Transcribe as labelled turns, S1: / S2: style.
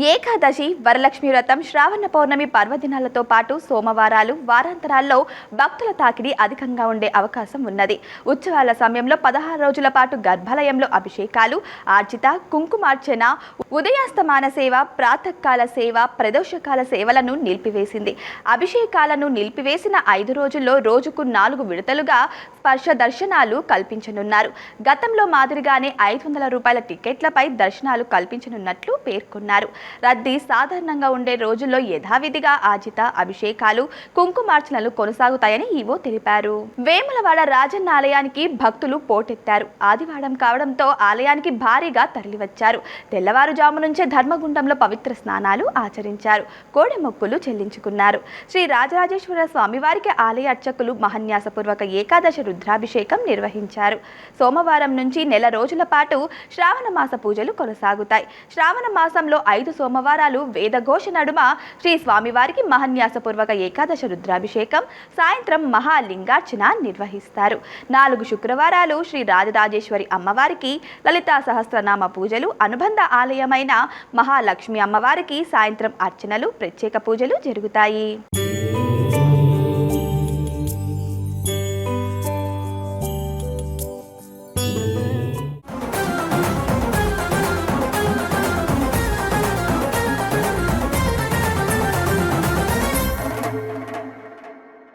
S1: ఏకాదశి వరలక్ష్మి వ్రతం శ్రావణ పౌర్ణమి పర్వదినాలతో పాటు సోమవారాలు వారాంతరాల్లో భక్తుల తాకిడి అధికంగా ఉండే అవకాశం ఉన్నది. ఉత్సవాల సమయంలో పదహారు రోజుల పాటు గర్భాలయంలో అభిషేకాలు ఆర్జిత కుంకుమార్చన ఉదయాస్తమాన సేవ ప్రాతకాల సేవ ప్రదోషకాల సేవలను నిలిపివేసింది. అభిషేకాలను నిలిపివేసిన ఐదు రోజుల్లో రోజుకు నాలుగు విడతలుగా స్పర్శ దర్శనాలు కల్పించనున్నారు. గతంలో మాదిరిగానే ఐదు వందల రూపాయల టికెట్లపై దర్శనాలు కల్పించనున్నట్లు పేర్కొన్నారు. రద్దీ సాధారణంగా ఉండే రోజుల్లో యథావిధిగా ఆజిత అభిషేకాలు కుంకుమార్చనలు కొనసాగుతాయని ఈవో తెలిపారు. వేములవాడ రాజన్న ఆలయానికి భక్తులు పోటెత్తారు. ఆదివారం కావడంతో ఆలయానికి భారీగా తరలివచ్చారు. తెల్లవారుజాము నుంచే ధర్మగుండంలో పవిత్ర స్నానాలు ఆచరించారు. కోడె మొక్కులు చెల్లించుకున్నారు. శ్రీ రాజరాజేశ్వర స్వామివారికి ఆలయ అర్చకులు మహన్యాసపూర్వక ఏకాదశి రుద్రాభిషేకం నిర్వహించారు. సోమవారం నుంచి నెల రోజుల పాటు శ్రావణ మాస పూజలు కొనసాగుతాయి. శ్రావణ మాసంలో ఐదు సోమవారాలు వేదఘోష నడుమ శ్రీ స్వామివారికి మహన్యాసపూర్వక ఏకాదశ రుద్రాభిషేకం సాయంత్రం మహాలింగార్చన నిర్వహిస్తారు. నాలుగు శుక్రవారాలు శ్రీ రాజరాజేశ్వరి అమ్మవారికి లలితా సహస్రనామ పూజలు అనుబంధ ఆలయమైన మహాలక్ష్మి అమ్మవారికి సాయంత్రం అర్చనలు ప్రత్యేక పూజలు జరుగుతాయి.